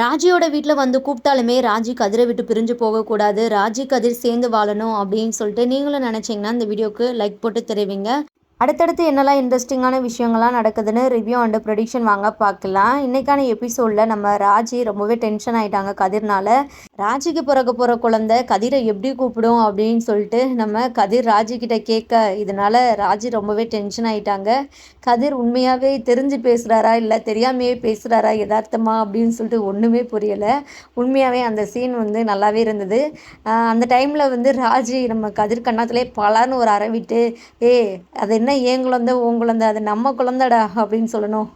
ராஜியோட வீட்டில் வந்து கூப்பிட்டாலுமே ராஜி கதிரை விட்டு பிரிஞ்சு போகக்கூடாது ராஜி கதிர் சேர்ந்து வாழணும் அப்படின்னு சொல்லிட்டு நீங்களும் நினச்சிங்கன்னா இந்த வீடியோக்கு லைக் போட்டு தெரிவிங்க. அடுத்தடுத்து என்னெல்லாம் இன்ட்ரெஸ்டிங்கான விஷயங்கள்லாம் நடக்குதுன்னு ரிவ்யூ அண்டு ப்ரொடிக்ஷன் வாங்க பார்க்கலாம். இன்றைக்கான எபிசோடில் நம்ம ராஜி ரொம்பவே டென்ஷன் ஆகிட்டாங்க கதிர்னால. ராஜிக்கு பிறக்க போகிற குழந்தை கதிரை எப்படி கூப்பிடும் அப்படின்னு சொல்லிட்டு நம்ம கதிர் ராஜிக்கிட்ட கேட்க இதனால ராஜி ரொம்பவே டென்ஷன் ஆகிட்டாங்க கதிர் உண்மையாகவே தெரிஞ்சு பேசுகிறாரா இல்லை தெரியாமையே பேசுகிறாரா யதார்த்தமா அப்படின்னு சொல்லிட்டு ஒன்றுமே புரியலை. உண்மையாகவே அந்த சீன் வந்து நல்லாவே இருந்தது. அந்த டைமில் வந்து ராஜி நம்ம கதிர் கண்ணாத்துலேயே பலான்னு ஒரு அறை விட்டு ஏ அது என்ன ஏன் குழந்தை உன் குழந்தை அது நம்ம குழந்தைடா அப்படின்னு சொல்லணும்.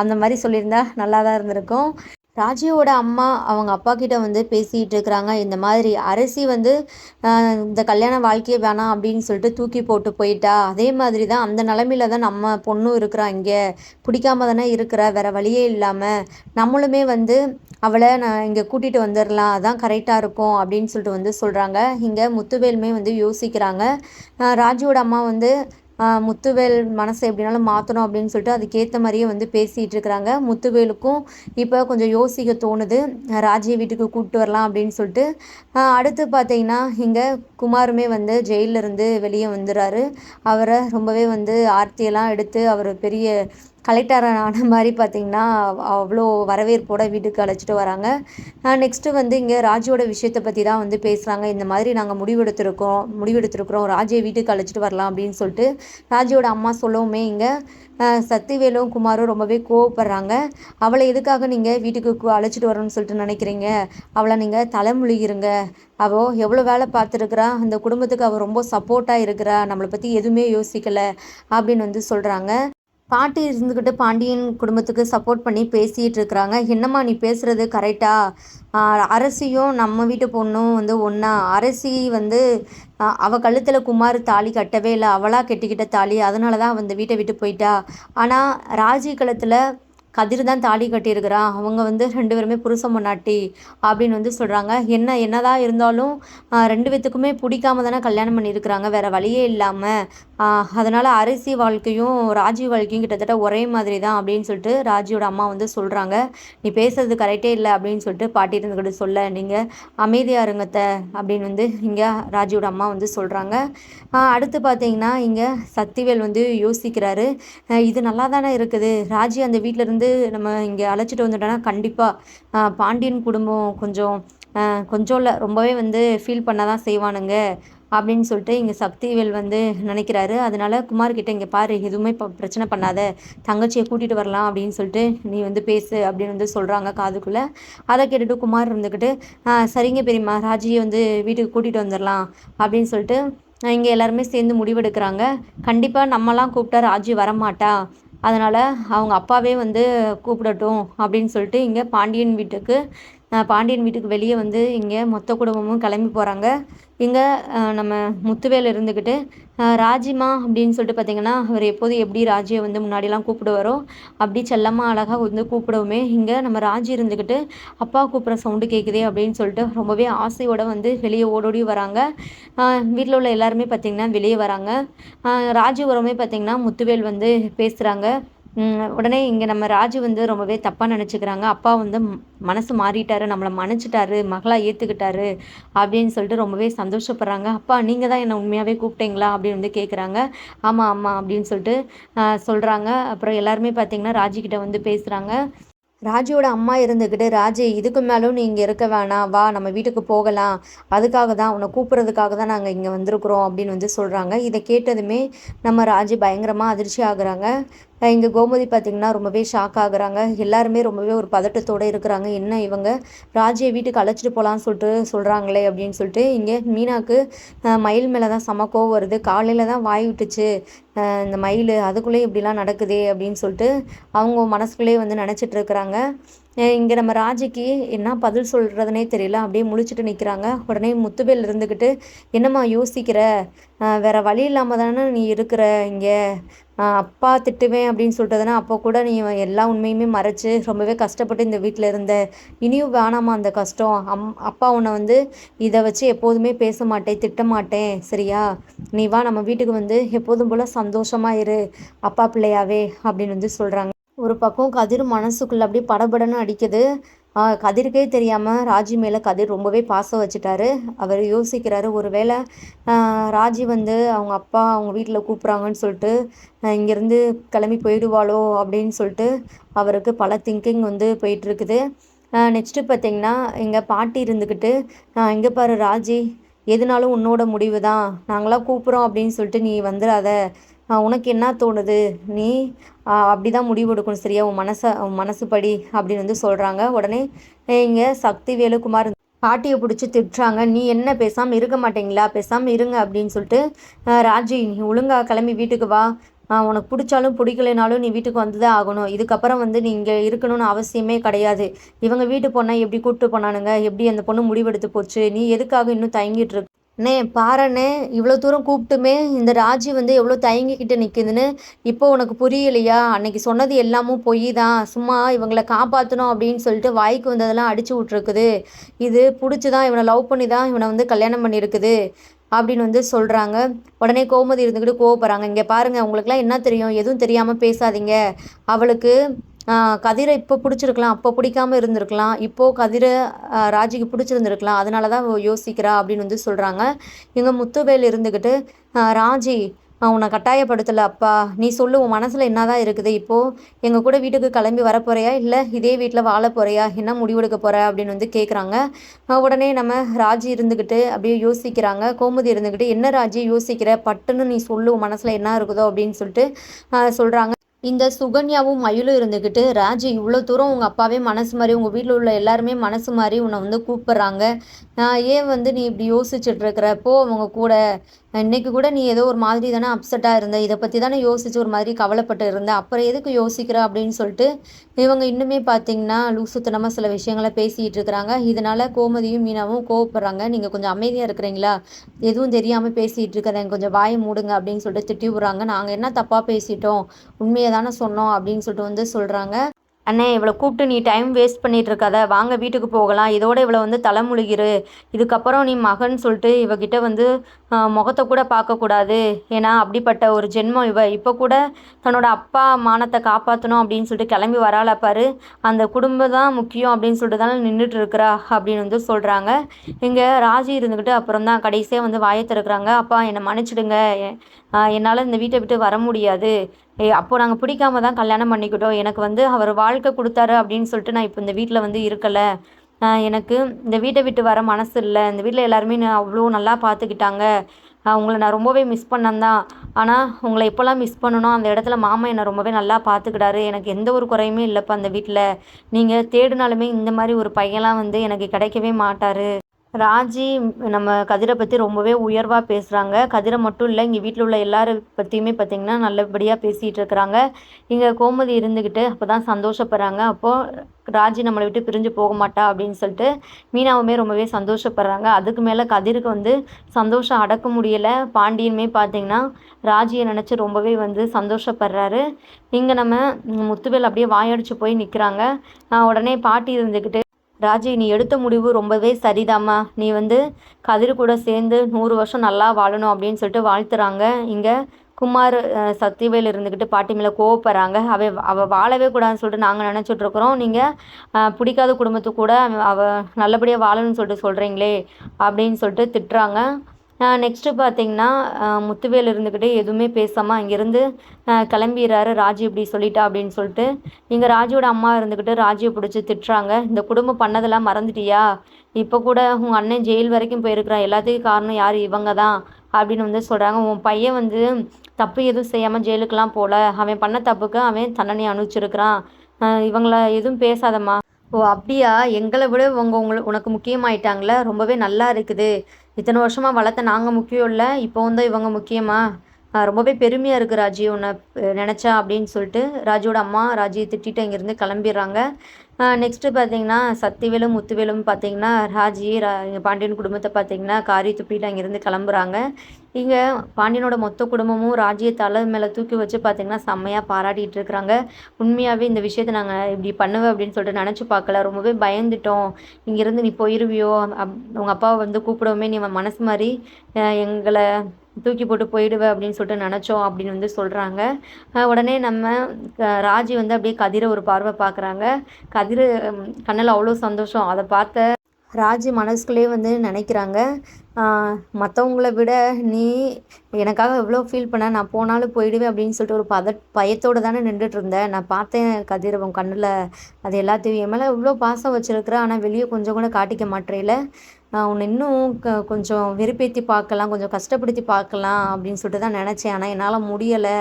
அந்த மாதிரி சொல்லியிருந்தா நல்லா தான் இருந்திருக்கும். ராஜியோட அம்மா அவங்க அப்பா கிட்ட வந்து பேசிகிட்டு இருக்கிறாங்க. இந்த மாதிரி அரசி வந்து இந்த கல்யாண வாழ்க்கையை வேணாம் அப்படின்னு சொல்லிட்டு தூக்கி போட்டு போயிட்டா. அதே மாதிரி தான் அந்த நிலமையில தான் நம்ம பொண்ணும் இருக்கிறா இங்கே. பிடிக்காம தானே இருக்கிற வேற வழியே இல்லாமல் நம்மளுமே வந்து அவளை நான் இங்கே கூட்டிகிட்டு வந்துடலாம் அதான் கரெக்டாக இருக்கும் அப்படின்னு சொல்லிட்டு வந்து சொல்கிறாங்க இங்கே முத்துவேலுமே வந்து யோசிக்கிறாங்க. ராஜியோட அம்மா வந்து முத்துவேல் மனசை எப்படினாலும் மாற்றணும் அப்படின்னு சொல்லிட்டு அதுக்கேற்ற மாதிரியே வந்து பேசிகிட்டு இருக்கிறாங்க. முத்துவேலுக்கும் இப்போ கொஞ்சம் யோசிக்க தோணுது. ராஜியை வீட்டுக்கு கூப்பிட்டு வரலாம் அப்படின்னு சொல்லிட்டு. அடுத்து பார்த்தீங்கன்னா இங்கே குமாருமே வந்து ஜெயிலிருந்து வெளியே வந்துடுறாரு. அவரை ரொம்பவே வந்து ஆர்த்தியெல்லாம் எடுத்து அவர் பெரிய கலெக்டர் ஆன மாதிரி பார்த்திங்கன்னா அவ்வளோ வரவேற்போட வீட்டுக்கு அழைச்சிட்டு வராங்க. நெக்ஸ்ட்டு வந்து இங்கே ராஜியோட விஷயத்தை பற்றி தான் வந்து பேசுகிறாங்க இந்த மாதிரி நாங்கள் முடிவெடுத்திருக்கோம். முடிவெடுத்திருக்கிறோம். ராஜியை வீட்டுக்கு அழைச்சிட்டு வரலாம் அப்படின்னு சொல்லிட்டு ராஜியோட அம்மா சொல்லவுமே இங்கே சத்திவேலும் குமாரும் ரொம்பவே கோவப்படுறாங்க. அவளை எதுக்காக நீங்கள் வீட்டுக்கு அழைச்சிட்டு வரணும்னு சொல்லிட்டு நினைக்கிறீங்க? அவளை நீங்கள் தலைமொழிகிறங்க அவள் எவ்வளோ வேலை பார்த்துருக்குறா? அந்த குடும்பத்துக்கு அவள் ரொம்ப சப்போர்ட்டாக இருக்கிறா? நம்மளை பற்றி எதுவுமே யோசிக்கலை அப்படின்னு வந்து சொல்கிறாங்க பாட்டி இருந்துக்கிட்டு பாண்டியன் குடும்பத்துக்கு சப்போர்ட் பண்ணி பேசிகிட்டு இருக்கிறாங்க. என்னம்மா நீ பேசுகிறது கரெக்டாக அரசியும் நம்ம வீட்டு பொண்ணும் வந்து ஒன்றா அரசி வந்து அவள் கழுத்தில் குமார் தாலி கட்டவே இல்லை. அவளாக கெட்டிக்கிட்ட தாலி. அதனால தான் அந்த வீட்டை விட்டு போயிட்டா. ஆனால் ராஜி கழுத்தில் கதிர் தான் தாலி கட்டியிருக்கிறான் அவங்க வந்து ரெண்டு பேருமே புருஷ பொண்டாட்டி அப்படின்னு வந்து சொல்கிறாங்க என்ன என்னதான் இருந்தாலும் ரெண்டு பேத்துக்குமே பிடிக்காம தானே கல்யாணம் பண்ணியிருக்கிறாங்க. வேறு வழியே இல்லாமல் அதனால் அரிசி வாழ்க்கையும் ராஜீவ் வாழ்க்கையும் கிட்டத்தட்ட ஒரே மாதிரி தான் அப்படின்னு சொல்லிட்டு ராஜியோட அம்மா வந்து சொல்கிறாங்க நீ பேசுறது கரெக்டே இல்லை அப்படின்னு சொல்லிட்டு பாட்டி இருந்துக்கிட்டு சொல்ல நீங்கள் அமைதியாக இருங்கத்த அப்படின்னு வந்து இங்கே ராஜியோட அம்மா வந்து சொல்கிறாங்க அடுத்து பார்த்தீங்கன்னா இங்கே சக்திவேல் வந்து யோசிக்கிறாரு. இது நல்லா தானே இருக்குது. ராஜி அந்த வந்து நம்ம இங்கே அழைச்சிட்டு வந்துட்டோன்னா கண்டிப்பாக பாண்டியன் குடும்பம் கொஞ்சம் கொஞ்சம் இல்லை ரொம்பவே வந்து ஃபீல் பண்ண தான் செய்வானுங்க அப்படின்னு சொல்லிட்டு இங்கே சக்திவேல் வந்து நினைக்கிறாரு. அதனால குமார்கிட்ட இங்கே பாரு எதுவுமே இப்போ பிரச்சனை பண்ணாத தங்கச்சியை கூட்டிகிட்டு வரலாம் அப்படின்னு சொல்லிட்டு நீ வந்து பேசு அப்படின்னு வந்து சொல்கிறாங்க காதுக்குள்ளே. அதை கேட்டுட்டு குமார் இருந்துக்கிட்டு சரிங்க பெரியம்மா ராஜியை வந்து வீட்டுக்கு கூட்டிகிட்டு வந்துடலாம் அப்படின்னு சொல்லிட்டு இங்கே எல்லாருமே சேர்ந்து முடிவெடுக்கிறாங்க. கண்டிப்பாக நம்மலாம் கூப்பிட்டா ராஜி வரமாட்டா. அதனால் அவங்க அப்பாவே வந்து கூப்பிடட்டும் அப்படின்னு சொல்லிட்டு இங்கே பாண்டியன் வீட்டுக்கு பாண்டியன் வீட்டுக்கு வெளியே வந்து இங்கே மொத்த குடும்பமும் கிளம்பி போகிறாங்க இங்கே நம்ம முத்துவேல் இருந்துக்கிட்டு ராஜிமா அப்படின்னு சொல்லிட்டு பார்த்தீங்கன்னா அவர் எப்போதும் எப்படி ராஜியை வந்து முன்னாடிலாம் கூப்பிடுவாரோ அப்படி செல்லமாக அழகாக வந்து கூப்பிடவுமே இங்கே நம்ம ராஜி இருந்துக்கிட்டு அப்பா கூப்பிட்ற சவுண்டு கேட்குதே அப்படின்னு சொல்லிட்டு ரொம்பவே ஆசையோடு வந்து வெளியே ஓடோடி வராங்க. வீட்டில் உள்ள எல்லாருமே பார்த்திங்கன்னா வெளியே வராங்க. ராஜி உரமே பார்த்திங்கன்னா முத்துவேல் வந்து பேசுகிறாங்க உடனே இங்கே நம்ம ராஜு வந்து ரொம்பவே தப்பாக நினச்சிக்கிறாங்க. அப்பா வந்து மனசு மாறிட்டாரு நம்மளை மன்னிச்சிட்டாரு மகளாக ஏற்றுக்கிட்டாரு அப்படின்னு சொல்லிட்டு ரொம்பவே சந்தோஷப்படுறாங்க. அப்பா நீங்கள் தான் என்னை உண்மையாகவே கூப்பிட்டீங்களா? அப்படின்னு வந்து கேட்குறாங்க ஆமாம் ஆமாம் அப்படின்னு சொல்லிட்டு சொல்கிறாங்க அப்புறம் எல்லாருமே பார்த்தீங்கன்னா ராஜிக்கிட்ட வந்து பேசுகிறாங்க ராஜியோட அம்மா இருந்துக்கிட்டு ராஜி இதுக்கு மேலும் நீ இங்கே இருக்க வேணாம். வா நம்ம வீட்டுக்கு போகலாம். அதுக்காக தான் உன்னை கூப்பிட்றதுக்காக தான் நாங்கள் இங்கே வந்திருக்குறோம். அப்படின்னு வந்து சொல்கிறாங்க இதை கேட்டதுமே நம்ம ராஜி பயங்கரமாக அதிர்ச்சி ஆகுறாங்க. இங்கே கோமதி பார்த்திங்கன்னா ரொம்பவே ஷாக் ஆகுறாங்க. எல்லாருமே ரொம்பவே ஒரு பதட்டத்தோடு இருக்கிறாங்க. என்ன இவங்க? ராஜியை வீட்டுக்கு அழைச்சிட்டு போகலான்னு சொல்லிட்டு சொல்கிறாங்களே அப்படின்னு சொல்லிட்டு இங்கே மீனாக்கு மயில் மேலே தான் சமக்கோ வருது. காலையில் தான் வாய் விட்டுச்சு. இந்த மயில் அதுக்குள்ளே இப்படிலாம் நடக்குதே அப்படின்னு சொல்லிட்டு அவங்க மனசுக்குள்ளே வந்து நினச்சிட்டு இருக்கிறாங்க. இங்கே நம்ம ராஜிக்கு என்ன பதில் சொல்கிறதுனே தெரியல. அப்படியே முழிச்சிட்டு நிற்கிறாங்க உடனே முத்துவேல் இருந்துக்கிட்டு என்னம்மா யோசிக்கிற? வேறு வழி இல்லாமல் தானே நீ இருக்கிற இங்கே? அப்பா திட்டுவேன் அப்படின்னு சொல்லிட்டதுனா அப்போ கூட நீ எல்லா உண்மையுமே மறைச்சு ரொம்பவே கஷ்டப்பட்டு இந்த வீட்டில் இருந்த இனியும் வேணாமா அந்த கஷ்டம். அம் அப்பா உன்னை வந்து இதை வச்சு எப்போதுமே பேச மாட்டேன் திட்ட மாட்டேன். சரியா? நீ வா நம்ம வீட்டுக்கு வந்து எப்போதும் போல் சந்தோஷமாக இரு. அப்பா பிள்ளையாவே அப்படின்னு வந்து சொல்கிறாங்க ஒரு பக்கம் கதிர் மனசுக்குள்ளே அப்படியே படபடன்னு அடிக்குது. கதிருக்கே தெரியாமல் ராஜி மேலே கதிர் ரொம்பவே பாசம் வச்சுட்டாரு. அவர் யோசிக்கிறாரு ஒருவேளை ராஜி வந்து அவங்க அப்பா அவங்க வீட்டில் கூப்பிட்றாங்கன்னு சொல்லிட்டு இங்கேருந்து கிளம்பி போயிடுவாளோ? அப்படின்னு சொல்லிட்டு அவருக்கு பல திங்கிங் வந்து போயிட்டுருக்குது. நெக்ஸ்ட்டு பார்த்திங்கன்னா எங்கள் பாட்டி இருந்துக்கிட்டு இங்கே பாரு ராஜி எதுனாலும் உன்னோட முடிவு தான் நாங்களாம் கூப்பிட்றோம் அப்படின்னு சொல்லிட்டு நீ வந்துடாத உனக்கு என்ன தோணுது? நீ அப்படி தான் முடிவு எடுக்கணும் சரியா? உன் மனசை உன் மனசுப்படி அப்படின்னு வந்து சொல்கிறாங்க உடனே இங்கே சக்தி வேலுக்குமார் பாட்டியை பிடிச்சி திட்டுறாங்க. நீ என்ன பேசாமல் இருக்க மாட்டீங்களா? பேசாமல் இருங்க அப்படின்னு சொல்லிட்டு ராஜி நீ ஒழுங்காக கிளம்பி வீட்டுக்கு வா. உனக்கு பிடிச்சாலும் பிடிக்கலைனாலும் நீ வீட்டுக்கு வந்து தான் ஆகணும். இதுக்கப்புறம் வந்து நீ இங்கே இருக்கணும்னு அவசியமே கிடையாது. இவங்க வீட்டு பொண்ணை எப்படி கூப்பிட்டு போனானுங்க? எப்படி அந்த பொண்ணு முடிவெடுத்து போச்சு? நீ எதுக்காக இன்னும் தயங்கிட்டு இருக்கு? அண்ணே பாருண்ணே இவ்வளோ தூரம் கூப்பிட்டுமே இந்த ராஜி வந்து எவ்வளோ தயங்கிக்கிட்டு நிற்குதுன்னு இப்போ உனக்கு புரியலையா? அன்னைக்கு சொன்னது எல்லாமும் பொய் தான் சும்மா இவங்களை காப்பாற்றணும் அப்படின்னு சொல்லிட்டு வாய்க்கு வந்ததெல்லாம் அடிச்சு விட்ருக்குது இது பிடிச்சி தான் இவனை லவ் பண்ணி தான் இவனை வந்து கல்யாணம் பண்ணியிருக்குது அப்படின்னு வந்து சொல்கிறாங்க உடனே கோமதி இருந்துக்கிட்டு கோவப்படுறாங்க. இங்கே பாருங்கள் உங்களுக்குலாம் என்ன தெரியும்? எதுவும் தெரியாமல் பேசாதீங்க. அவளுக்கு கதிரை இப்போ பிடிச்சிருக்கலாம் அப்போ பிடிக்காம இருந்திருக்கலாம் இப்போது கதிரை ராஜிக்கு பிடிச்சிருந்துருக்கலாம் அதனால தான் யோசிக்கிறா அப்படின்னு வந்து சொல்கிறாங்க இங்கே முத்துவேல் இருந்துக்கிட்டு ராஜி உன்னை கட்டாயப்படுத்தலை அப்பா. நீ சொல்லு உன் மனசில் என்ன தான் இருக்குது? இப்போது எங்கள் கூட வீட்டுக்கு கிளம்பி வர போகிறியா இல்லை இதே வீட்டில் வாழ போகிறியா என்ன முடிவெடுக்க போகிற அப்படின்னு வந்து கேட்குறாங்க உடனே நம்ம ராஜி இருந்துக்கிட்டு அப்படியே யோசிக்கிறாங்க. கோமுதி இருந்துக்கிட்டு என்ன ராஜி யோசிக்கிற? பட்டுன்னு நீ சொல்லு உன் மனசில் என்ன இருக்குதோ? அப்படின்னு சொல்லிட்டு சொல்கிறாங்க இந்த சுகன்யாவும் மயிலும் இருந்துக்கிட்டு ராஜி இவ்வளோ தூரம் உங்கள் அப்பாவே மனசு மாதிரி உங்கள் வீட்டில் உள்ள எல்லாருமே மனசு மாதிரி உன்னை வந்து கூப்பிட்றாங்க. ஏன் வந்து நீ இப்படி யோசிச்சுட்டு இருக்கிறப்போ அவங்க கூட இன்றைக்கி கூட நீ ஏதோ ஒரு மாதிரி தானே அப்செட்டாக இருந்த. இதை பற்றி தானே யோசிச்சு ஒரு மாதிரி கவலைப்பட்டு இருந்த. அப்புறம் எதுக்கு யோசிக்கிற அப்படின்னு சொல்லிட்டு இவங்க இன்னுமே பார்த்தீங்கன்னா லூசுத்தனமாக சில விஷயங்களை பேசிகிட்டு இருக்கிறாங்க. இதனால் கோமதியும் மீனாவும் கோவப்படுறாங்க. நீங்கள் கொஞ்சம் அமைதியாக இருக்கிறீங்களா? எதுவும் தெரியாமல் பேசிகிட்டு இருக்கிறேன் கொஞ்சம் வாயை மூடுங்க அப்படின்னு சொல்லிட்டு திட்டி விடுறாங்க. நாங்கள் என்ன தப்பாக பேசிட்டோம்? உண்மையை தானே சொன்னோம் அப்படின்னு சொல்லிட்டு வந்து சொல்கிறாங்க அண்ணே இவளை கூப்பிட்டு நீ டைம் வேஸ்ட் பண்ணிகிட்டு இருக்காத வாங்க வீட்டுக்கு போகலாம். இதோட இவளை வந்து தலைமுழுகிரு. இதுக்கப்புறம் நீ மகன் சொல்லிட்டு இவகிட்ட வந்து முகத்தை கூட பார்க்கக்கூடாது. ஏன்னா அப்படிப்பட்ட ஒரு ஜென்மம் இவ. இப்போ கூட தன்னோட அப்பா மானத்தை காப்பாற்றணும் அப்படின்னு சொல்லிட்டு கிளம்பி வராள பாரு. அந்த குடும்பம் தான் முக்கியம் அப்படின்னு சொல்லிட்டு தானே நின்றுட்டு இருக்கிறா அப்படின்னு வந்து சொல்கிறாங்க இங்கே ராஜி இருந்துக்கிட்டு அப்புறம் தான் கடைசியாக வந்து வாயை திறக்கிறாங்க. அப்பா என்னை மன்னிச்சிடுங்க. என்னால் இந்த வீட்டை விட்டு வர முடியாது. அப்போது நாங்கள் பிடிக்காம தான் கல்யாணம் பண்ணிக்கிட்டோம். எனக்கு வந்து அவர் வாழ்க்கை கொடுத்தாரு அப்படின்னு சொல்லிட்டு நான் இப்போ இந்த வீட்டில் வந்து இருக்கலை. எனக்கு இந்த வீட்டை விட்டு வர மனசு இல்லை. இந்த வீட்டில் எல்லாருமே நான் அவ்வளோ நல்லா பார்த்துக்கிட்டாங்க உங்களை நான் ரொம்பவே மிஸ் பண்ணந்தான் ஆனால் உங்களை எப்போல்லாம் மிஸ் பண்ணணும் அந்த இடத்துல மாமா என்னை ரொம்பவே நல்லா பார்த்துக்கிட்டாரு எனக்கு எந்த ஒரு குறையுமே இல்லைப்பா அந்த வீட்டில் நீங்கள் தேடினாலுமே இந்த மாதிரி ஒரு பையன்லாம் வந்து எனக்கு கிடைக்கவே மாட்டார். ராஜி நம்ம கதிரை பற்றி ரொம்பவே உயர்வாக பேசுகிறாங்க கதிரை மட்டும் இல்லை இங்கே வீட்டில் உள்ள எல்லாரை பற்றியுமே பார்த்திங்கன்னா நல்லபடியாக பேசிகிட்டு இருக்கிறாங்க. இங்கே கோமதி இருந்துக்கிட்டு அப்போ தான் சந்தோஷப்படுறாங்க. அப்போது ராஜி நம்மளை விட்டு பிரிஞ்சு போக மாட்டா அப்படின்னு சொல்லிட்டு மீனாவுமே ரொம்பவே சந்தோஷப்படுறாங்க. அதுக்கு மேலே கதிருக்கு வந்து சந்தோஷம் அடக்க முடியலை. பாண்டியனுமே பார்த்திங்கன்னா ராஜியை நினச்சி ரொம்பவே வந்து சந்தோஷப்படுறாரு. இங்கே நம்ம முத்துவேல் அப்படியே வாயடிச்சு போய் நிற்கிறாங்க நான் உடனே பாட்டி இருந்துக்கிட்டு ராஜி நீ எடுத்த முடிவு ரொம்பவே சரிதாம்மா. நீ வந்து கதிர் கூட சேர்ந்து நூறு வருஷம் நல்லா வாழணும் அப்படின்னு சொல்லிட்டு வாழ்த்துறாங்க. இங்கே குமார் சத்தியவேல் இருந்துக்கிட்டு பாட்டி மேலே கோவப்படுறாங்க. அவ அவள் வாழவே கூடாதுன்னு சொல்லிட்டு நாங்கள் நினச்சிட்ருக்குறோம் நீங்கள் பிடிக்காத குடும்பத்துக்கு கூட அவள் நல்லபடியாக வாழணும்னு சொல்லிட்டு சொல்கிறீங்களே அப்படின்னு சொல்லிட்டு திட்டுறாங்க. நெக்ஸ்ட்டு பார்த்தீங்கன்னா முத்துவேல் இருந்துக்கிட்டே எதுவுமே பேசாமல் அங்கேருந்து கிளம்பிடுறாரு. ராஜி இப்படி சொல்லிட்டா அப்படின்னு சொல்லிட்டு இங்கே ராஜியோட அம்மா இருந்துக்கிட்டு ராஜியை பிடிச்சி திட்டுறாங்க. இந்த குடும்பம் பண்ணதெல்லாம் மறந்துட்டியா? இப்போ கூட உங்கள் அண்ணன் ஜெயில் வரைக்கும் போயிருக்கிறான். எல்லாத்துக்கும் காரணம் யார்? இவங்க தான். அப்படின்னு வந்து சொல்கிறாங்க உன் பையன் வந்து தப்பு எதுவும் செய்யாமல் ஜெயிலுக்கெலாம் போகல அவன் பண்ண தப்புக்கு அவன் தண்டனை அனுப்பிச்சிருக்கிறான் இவங்கள எதுவும் பேசாதம்மா. ஓ அப்படியா? எங்களை விட உங்க உங்களுக்கு உனக்கு முக்கியமாயிட்டாங்களே. ரொம்பவே நல்லா இருக்குது. இத்தனை வருஷமாக வளர்த்த நாங்கள் முக்கியம் இல்லை இப்போ வந்து இவங்க முக்கியமா? ரொம்பவே பெருமையாக இருக்குது ராஜி. உன்னை நினச்சா அப்படின்னு சொல்லிட்டு ராஜியோட அம்மா ராஜியை திட்டிட்டு இங்கேருந்து கிளம்பிடுறாங்க. நெக்ஸ்ட்டு பார்த்தீங்கன்னா சத்திவேலும் முத்துவேலும் பார்த்தீங்கன்னா ராஜி ரா பாண்டியன் குடும்பத்தை பார்த்தீங்கன்னா காரி துப்பிட்டு அங்கேருந்து கிளம்புறாங்க. இங்கே பாண்டியனோட மொத்த குடும்பமும் ராஜியை தலை மேலே தூக்கி வச்சு பார்த்தீங்கன்னா செம்மையாக பாராட்டிகிட்டு இருக்கிறாங்க. உண்மையாகவே இந்த விஷயத்தை நாங்கள் இப்படி பண்ணுவேன் அப்படின்னு சொல்லிட்டு நினச்சி பார்க்கல. ரொம்பவே பயந்துட்டோம். இங்கேருந்து நீ போயிருவியோ? அப் உங்கள் அப்பாவை வந்து கூப்பிடவுமே நீ மனசு மாதிரி எங்களை தூக்கி போட்டு போயிடுவேன் அப்படின்னு சொல்லிட்டு நினச்சோம் அப்படின்னு வந்து சொல்கிறாங்க உடனே நம்ம ராஜி வந்து அப்படியே கதிரை ஒரு பார்வை பார்க்குறாங்க. கதிர் கண்ணில் அவ்வளோ சந்தோஷம். அதை பார்த்த ராஜி மனசுக்குள்ளே வந்து நினைக்கிறாங்க. மற்றவங்கள விட நீ எனக்காக எவ்வளோ ஃபீல் பண்ண? நான் போனாலும் போயிடுவேன் அப்படின்னு சொல்லிட்டு ஒரு பத பயத்தோடு தானே நின்றுட்டு இருந்தேன் நான் பார்த்தேன் கதிரவன் கண்ணில் அது எல்லாத்தையும். என் மேலே இவ்வளோ பாசம் வச்சுருக்குற? ஆனால் வெளியே கொஞ்சம் கூட காட்டிக்க மாட்டேல உன்னை இன்னும் க கொஞ்சம் வெறுப்பேற்றி பார்க்கலாம் கொஞ்சம் கஷ்டப்படுத்தி பார்க்கலாம் அப்படின்னு சொல்லிட்டு தான் நினச்சேன். ஆனால் என்னால் முடியலை.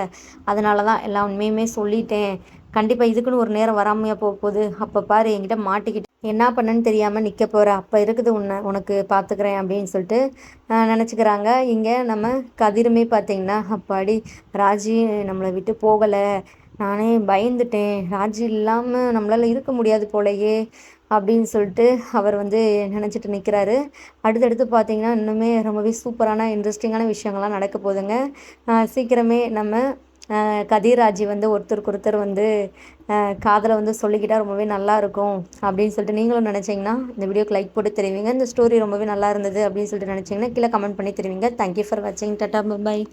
அதனால தான் எல்லா உண்மையுமே சொல்லிட்டேன். கண்டிப்பாக இதுக்குன்னு ஒரு நேரம் வராமையாக போக போகுது. அப்போ பாரு என்கிட்ட மாட்டிக்கிட்டு என்ன பண்ணன்னு தெரியாமல் நிற்க போகிற அப்போ இருக்குது உன்னை உனக்கு பார்த்துக்கிறேன் அப்படின்னு சொல்லிட்டு நினச்சிக்கிறாங்க. இங்கே நம்ம கதிருமே பார்த்திங்கன்னா அப்பாடி ராஜி நம்மளை விட்டு போகலை. நானே பயந்துட்டேன். ராஜி இல்லாமல் நம்மளால் இருக்க முடியாது போலையே அப்படின்னு சொல்லிட்டு அவர் வந்து நினச்சிட்டு நிற்கிறாரு அடுத்தடுத்து பார்த்தீங்கன்னா இன்னுமே ரொம்பவே சூப்பரான இன்ட்ரெஸ்டிங்கான விஷயங்கள்லாம் நடக்க போகுதுங்க. சீக்கிரமே நம்ம கதிராஜி வந்து ஒருத்தருக்கு ஒருத்தர் வந்து காதலை வந்து சொல்லிக்கிட்டால் ரொம்பவே நல்லா இருக்கும் அப்படின்னு சொல்லிட்டு நீங்களும் நினச்சிங்கன்னா இந்த வீடியோக்கு லைக் போட்டு தெரிவிங்க. இந்த ஸ்டோரி ரொம்பவே நல்லா இருந்தது அப்படின்னு சொல்லிட்டு நினச்சிங்கன்னா கீழே கமெண்ட் பண்ணி தெரிவிங்க. தேங்க்யூ ஃபார் வாட்சிங் டாட்டா பாய்